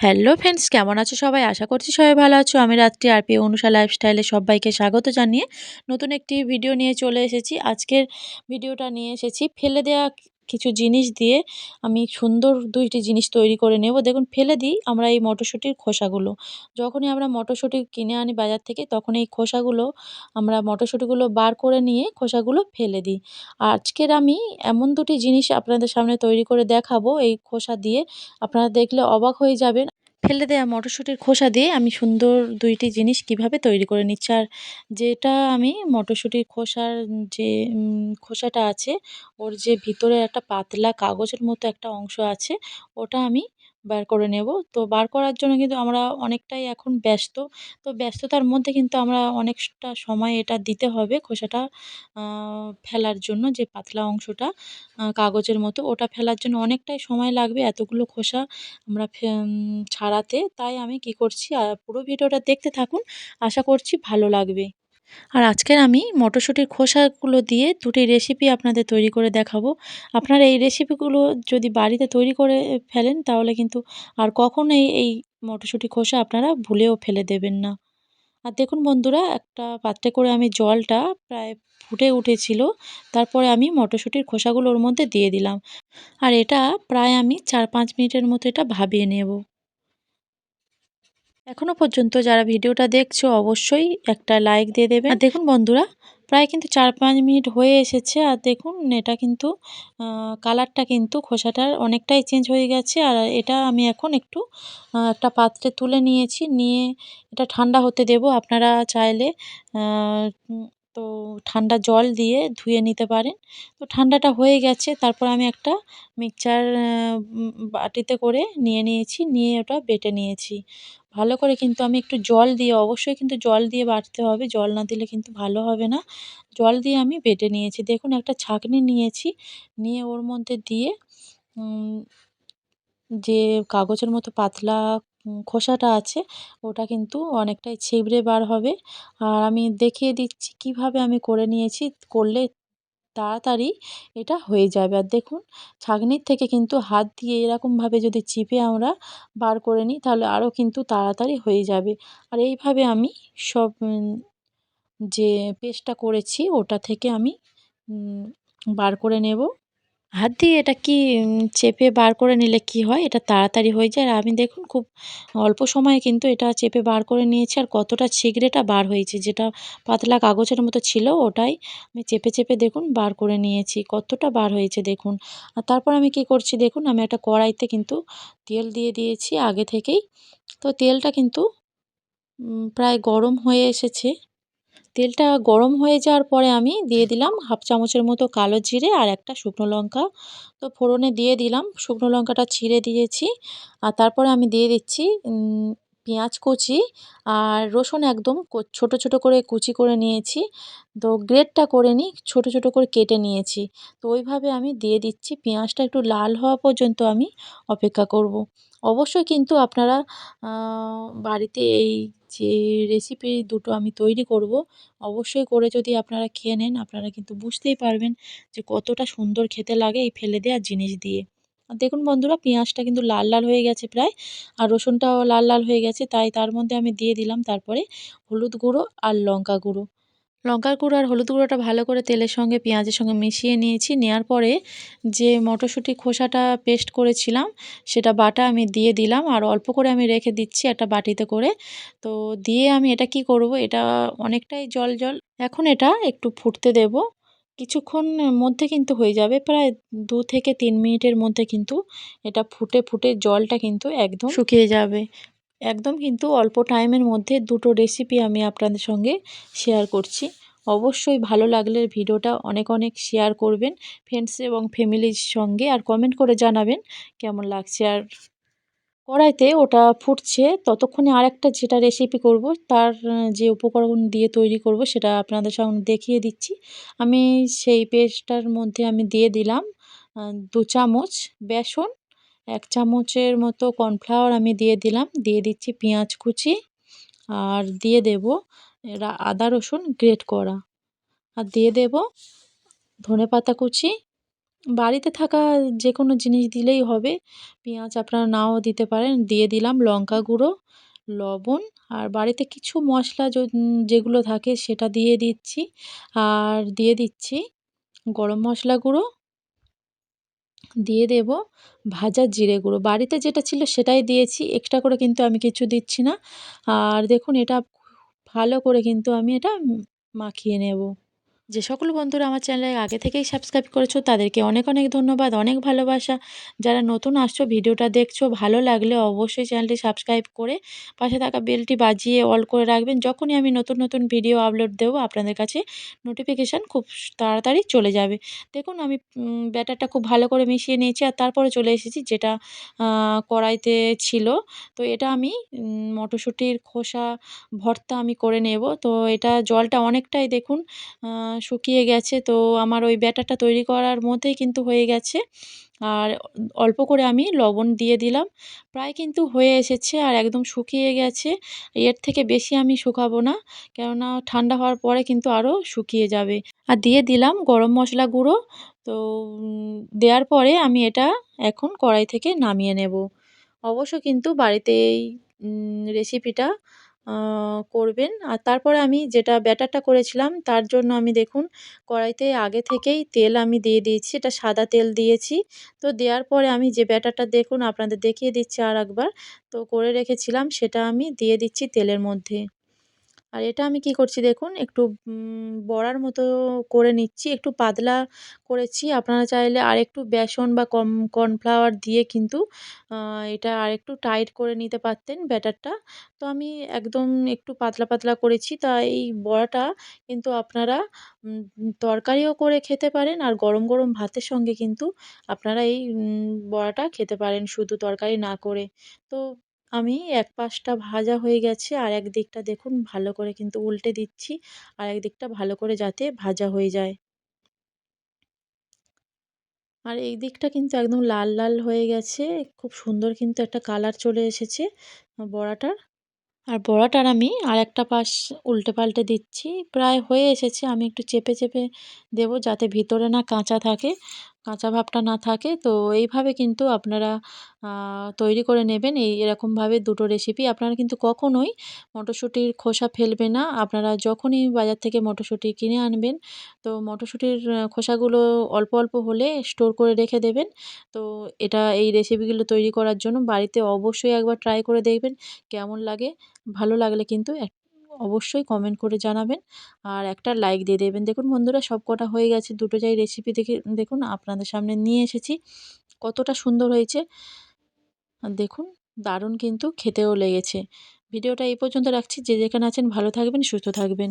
Hello friends কেমন আছো সবাই? আশা করছি সবাই ভালো আছো। আমি রাত্রি আর পি অনুষা লাইফস্টাইলে সবাইকে স্বাগত জানিয়ে নতুন একটি ভিডিও নিয়ে চলে এসেছি। আজকের ভিডিওটা নিয়ে এসেছি। ফেলে দেওয়া কিছু জিনিস দিয়ে আমি সুন্দর দুইটি জিনিস তৈরি করে নেব। দেখুন, ফেলে দিই আমরা এই মটরশুঁটির খোসাগুলো। যখনই আমরা মটরশুঁটি কিনে আনি বাজার থেকে, তখন এই খোসাগুলো আমরা মটরশুঁটিগুলো বার করে নিয়ে খোসাগুলো ফেলে দিই। আজকের আমি এমন দুটি জিনিস আপনাদের সামনে তৈরি করে দেখাবো। এই খোসা দিয়ে আপনারা দেখলে অবাক হয়ে যাবেন। ফেলে দেওয়া মটরশুঁটির খোসা দিয়ে আমি সুন্দর দুইটি জিনিস কীভাবে তৈরি করে নিচ্ছি। আর যেটা আমি মটরশুঁটির খোসার যে খোসাটা আছে, ওর যে ভিতরে একটা পাতলা কাগজের মতো একটা অংশ আছে, ওটা আমি বার করে নেব। তো বার করার জন্য কিন্তু আমরা অনেকটাই এখন ব্যস্ত। তো ব্যস্ততার মধ্যে কিন্তু আমরা অনেকটা সময় এটা দিতে হবে খোসাটা ফেলার জন্য যে পাতলা অংশটা কাগজের মতো। ওটা ফেলার জন্য অনেকটাই সময় লাগবে এতগুলো খোসা আমরা ছাড়াতে। তাই আমি কি করছি পুরো ভিডিওটা দেখতে থাকুন। আশা করছি ভালো লাগবে। আর আজকের আমি মটরশুঁটির খোসাগুলো দিয়ে দুটি রেসিপি আপনাদের তৈরি করে দেখাবো। আপনারা এই রেসিপিগুলো যদি বাড়িতে তৈরি করে ফেলেন, তাহলে কিন্তু আর কখনোই এই মটরশুঁটি খোসা আপনারা ভুলেও ফেলে দেবেন না। আর দেখুন বন্ধুরা, একটা পাত্রে করে আমি জলটা প্রায় ফুটে উঠেছিল, তারপরে আমি মটরশুঁটির খোসাগুলো ওর মধ্যে দিয়ে দিলাম। আর এটা প্রায় আমি চার পাঁচ মিনিটের মতো এটা ভাবিয়ে নেব। এখনও পর্যন্ত যারা ভিডিওটা দেখছ, অবশ্যই একটা লাইক দিয়ে দেবে। আর দেখুন বন্ধুরা, প্রায় কিন্তু চার পাঁচ মিনিট হয়ে এসেছে। আর দেখুন, এটা কিন্তু কালারটা কিন্তু খোসাটার অনেকটাই চেঞ্জ হয়ে গেছে। আর এটা আমি এখন একটু একটা পাত্রে তুলে নিয়েছি। নিয়ে এটা ঠান্ডা হতে দেব। আপনারা চাইলে তো ঠান্ডা জল দিয়ে ধুয়ে নিতে পারেন। তো ঠান্ডাটা হয়ে গেছে, তারপর আমি একটা মিক্সচার বাটিতে করে নিয়ে নিয়েছি, নিয়ে ওটা বেটে নিয়েছি। ভালো করে কিন্তু আমি একটু জল দিয়ে, অবশ্যই কিন্তু জল দিয়ে বাটতে হবে, জল না দিলে কিন্তু ভালো হবে না। জল দিয়ে আমি বেটে নিয়েছি। দেখুন, একটা ছাঁকনি নিয়েছি, নিয়ে ওর মধ্যে দিয়ে যে কাগজের মতো পাতলা খোসাটা আছে, ওটা কিন্তু অনেকটাই ছিবড়ে বার হবে। আর আমি দেখিয়ে দিচ্ছি কীভাবে আমি করে নিয়েছি, করলে তাড়াতাড়ি এটা হয়ে যাবে। আর দেখুন, ছাঁকনির থেকে কিন্তু হাত দিয়ে এরকমভাবে যদি চিপে আমরা বার করে নিই, তাহলে আরও কিন্তু তাড়াতাড়ি হয়ে যাবে। আর এইভাবে আমি সব যে পেস্টটা করেছি, ওটা থেকে আমি বার করে নেব। হাত দিয়ে এটা কি চেপে বার করে নিলে কি হয়? এটা তাড়াতাড়ি হয়ে যায়। আর আমি দেখুন খুব অল্প সময়ে কিন্তু এটা চেপে বার করে নিয়েছি। আর কতটা ছিগড়েটা বার হয়েছে, যেটা পাতলা কাগজের মতো ছিল, ওটাই আমি চেপে চেপে দেখুন বার করে নিয়েছি। কতটা বার হয়েছে দেখুন। আর তারপর আমি কি করছি দেখুন, আমি একটা কড়াইতে কিন্তু তেল দিয়ে দিয়েছি আগে থেকেই। তো তেলটা কিন্তু প্রায় গরম হয়ে এসেছে। তেলটা গরম হয়ে যাওয়ার পরে আমি দিয়ে দিলাম হাফ চামচের মতো কালো জিরে আর একটা শুকনো লঙ্কা। তো ফোড়নে দিয়ে দিলাম, শুকনো লঙ্কাটা ছিঁড়ে দিয়েছি। আর তারপরে আমি দিয়ে দিচ্ছি পেঁয়াজ কুচি আর রসুন একদম ছোট ছোট করে কুচি করে নিয়েছি। তো গ্রেটটা করে নিই, ছোট ছোট করে কেটে নিয়েছি। তো ওইভাবে আমি দিয়ে দিচ্ছি, পেঁয়াজটা একটু লাল হওয়া পর্যন্ত আমি অপেক্ষা করব। অবশ্যই কিন্তু আপনারা বাড়িতে এই যে রেসিপি দুটো আমি তৈরি করব, অবশ্যই করে যদি আপনারা খেয়ে নেন, আপনারা কিন্তু বুঝতেই পারবেন যে কতটা সুন্দর খেতে লাগে এই ফেলে দেওয়ার জিনিস দিয়ে। আর দেখুন বন্ধুরা, পেঁয়াজটা কিন্তু লাল লাল হয়ে গেছে প্রায়, আর রসুনটাও লাল লাল হয়ে গেছে, তাই তার মধ্যে আমি দিয়ে দিলাম, তারপরে হলুদ গুঁড়ো আর লঙ্কা গুঁড়ো। লঙ্কার গুঁড়ো আর হলুদ গুঁড়োটা ভালো করে তেলের সঙ্গে, পেঁয়াজের সঙ্গে মিশিয়ে নিয়েছি। নেওয়ার পরে যে মটরশুঁটি খোসাটা পেস্ট করেছিলাম, সেটা বাটা আমি দিয়ে দিলাম আর অল্প করে আমি রেখে দিচ্ছি একটা বাটিতে করে। তো দিয়ে আমি এটা কি করব, এটা অনেকটাই জল জল। এখন এটা একটু ফুটতে দেব। কিছুক্ষণ মধ্যে কিন্তু হয়ে যাবে, প্রায় দু থেকে তিন মিনিটের মধ্যে কিন্তু এটা ফুটে ফুটে জলটা কিন্তু একদম শুকিয়ে যাবে। একদম কিন্তু অল্প টাইমের মধ্যে দুটো রেসিপি আমি আপনাদের সঙ্গে শেয়ার করছি। অবশ্যই ভালো লাগলে ভিডিওটা অনেক অনেক শেয়ার করবেন ফ্রেন্ডস এবং ফ্যামিলির সঙ্গে আর কমেন্ট করে জানাবেন কেমন লাগছে। আর কড়াইতে ওটা ফুটছে, ততক্ষণে আরেকটা যেটা রেসিপি করব, তার যে উপকরণ দিয়ে তৈরি করব সেটা আপনাদের সঙ্গে দেখিয়ে দিচ্ছি। আমি সেই পেস্টটার মধ্যে আমি দিয়ে দিলাম দু চামচ বেসন এক চামচের মতো কর্নফ্লাওয়ার আমি দিয়ে দিলাম। দিয়ে দিচ্ছি পেঁয়াজ কুচি আর দিয়ে দেব আদা, রসুন গ্রেট করা। আর দিয়ে দেব ধনে পাতা কুচি। বাড়িতে থাকা যে কোনো জিনিস দিলেই হবে। পেঁয়াজ আপনারা নাও দিতে পারেন। দিয়ে দিলাম লঙ্কা গুঁড়ো, লবণ আর বাড়িতে কিছু মশলা যেগুলো থাকে সেটা দিয়ে দিচ্ছি। আর দিয়ে দিচ্ছি গরম মশলা গুঁড়ো দিয়ে দেব ভাজা জিরে গুঁড়ো। বাড়িতে যেটা ছিল সেটাই দিয়েছি এক্সট্রা করে কিন্তু আমি কিছু দিচ্ছি না। আর দেখুন, এটা ভালো করে কিন্তু আমি এটা মাখিয়ে নেব। যে সকল বন্ধুরা আমার চ্যানেলে আগে থেকেই সাবস্ক্রাইব করেছ, তাদেরকে অনেক অনেক ধন্যবাদ, অনেক ভালোবাসা। যারা নতুন আসছো, ভিডিওটা দেখছ, ভালো লাগলে অবশ্যই চ্যানেলটি সাবস্ক্রাইব করে পাশে থাকা বেলটি বাজিয়ে অল করে রাখবেন। যখনই আমি নতুন নতুন ভিডিও আপলোড দেবো, আপনাদের কাছে নোটিফিকেশান খুব তাড়াতাড়ি চলে যাবে। দেখুন, আমি ব্যাটারটা খুব ভালো করে মিশিয়ে নিয়েছি আর তারপরে চলে এসেছি যেটা কড়াইতে ছিল। তো এটা আমি মটরশুঁটির খোসা, ভর্তা আমি করে নেব। তো এটা জলটা অনেকটাই দেখুন শুকিয়ে গেছে। তো আমার ওই ব্যাটারটা তৈরি করার মধ্যেই কিন্তু হয়ে গেছে। আর অল্প করে আমি লবণ দিয়ে দিলাম। প্রায় কিন্তু হয়ে এসেছে আর একদম শুকিয়ে গেছে। এর থেকে বেশি আমি শুকাবো না। কেননা ঠান্ডা হওয়ার পরে কিন্তু আরও শুকিয়ে যাবে। আর দিয়ে দিলাম গরম মশলা গুঁড়ো। তো দেওয়ার পরে আমি এটা এখন কড়াই থেকে নামিয়ে নেব। অবশ্য কিন্তু বাড়িতে এই রেসিপিটা করবেন। আর তারপরে আমি যেটা ব্যাটারটা করেছিলাম, তার জন্য আমি দেখুন, কড়াইতে আগে থেকেই তেল আমি দিয়ে দিয়েছি, এটা সাদা তেল দিয়েছি। তো দেওয়ার পরে আমি যে ব্যাটারটা দেখুন, আপনাদের দেখিয়ে দিচ্ছি আর একবার তো করে রেখেছিলাম, সেটা আমি দিয়ে দিচ্ছি তেলের মধ্যে। আর এটা আমি কি করছি দেখুন, একটু বড়ার মতো করে নিচ্ছি, একটু পাতলা করেছি। আপনারা চাইলে আরেকটু বেসন বা কম, কর্নফ্লাওয়ার দিয়ে কিন্তু এটা আর একটু টাইট করে নিতে পারতেন ব্যাটারটা। তো আমি একদম একটু পাতলা পাতলা করেছি। তা এই বড়াটা কিন্তু আপনারা তরকারিও করে খেতে পারেন আর গরম গরম ভাতের সঙ্গে কিন্তু আপনারা এই বড়াটা খেতে পারেন শুধু তরকারি না করে। তো আমি এক পাশটা ভাজা হয়ে গেছে আর এক দিকটা দেখুন ভালো করে কিন্তু উল্টে দিচ্ছি আর এক দিকটা ভালো করে যাতে ভাজা হয়ে যায়। আর এই দিকটা কিন্তু একদম লাল লাল হয়ে গেছে। খুব সুন্দর কিন্তু একটা কালার চলে এসেছে বড়াটার। আর বড়াটার আমি আর একটা পাশ উল্টে পাল্টে দিচ্ছি। প্রায় হয়ে এসেছে, আমি একটু চেপে চেপে দেবো যাতে ভিতরে না কাঁচা থাকে। কাঁচা ভাবটা না থাকে। তো এইভাবে কিন্তু আপনারা তৈরি করে নেবেন। এই এরকমভাবে দুটো রেসিপি আপনারা কিন্তু কখনোই মটরশুঁটির খোসা ফেলবে না। আপনারা যখনই বাজার থেকে মটরশুঁটি কিনে আনবেন, তো মটরশুঁটির খোসাগুলো অল্প অল্প হলে স্টোর করে রেখে দেবেন। তো এটা এই রেসিপিগুলো তৈরি করার জন্য বাড়িতে অবশ্যই একবার ট্রাই করে দেখবেন, কেমন লাগে। ভালো লাগলে কিন্তু অবশ্যই কমেন্ট করে জানাবেন। আর একটা লাইক দিয়ে দেবেন। দেখুন বন্ধুরা সব কটা হয়ে গেছে। দুটো যাই রেসিপি দেখে, দেখুন আপনাদের সামনে নিয়ে এসেছি। কতটা সুন্দর হয়েছে। দেখুন, দারুণ কিন্তু খেতেও লেগেছে। ভিডিওটা এই পর্যন্ত রাখছি। যে যেখানে আছেন ভালো থাকবেন, সুস্থ থাকবেন।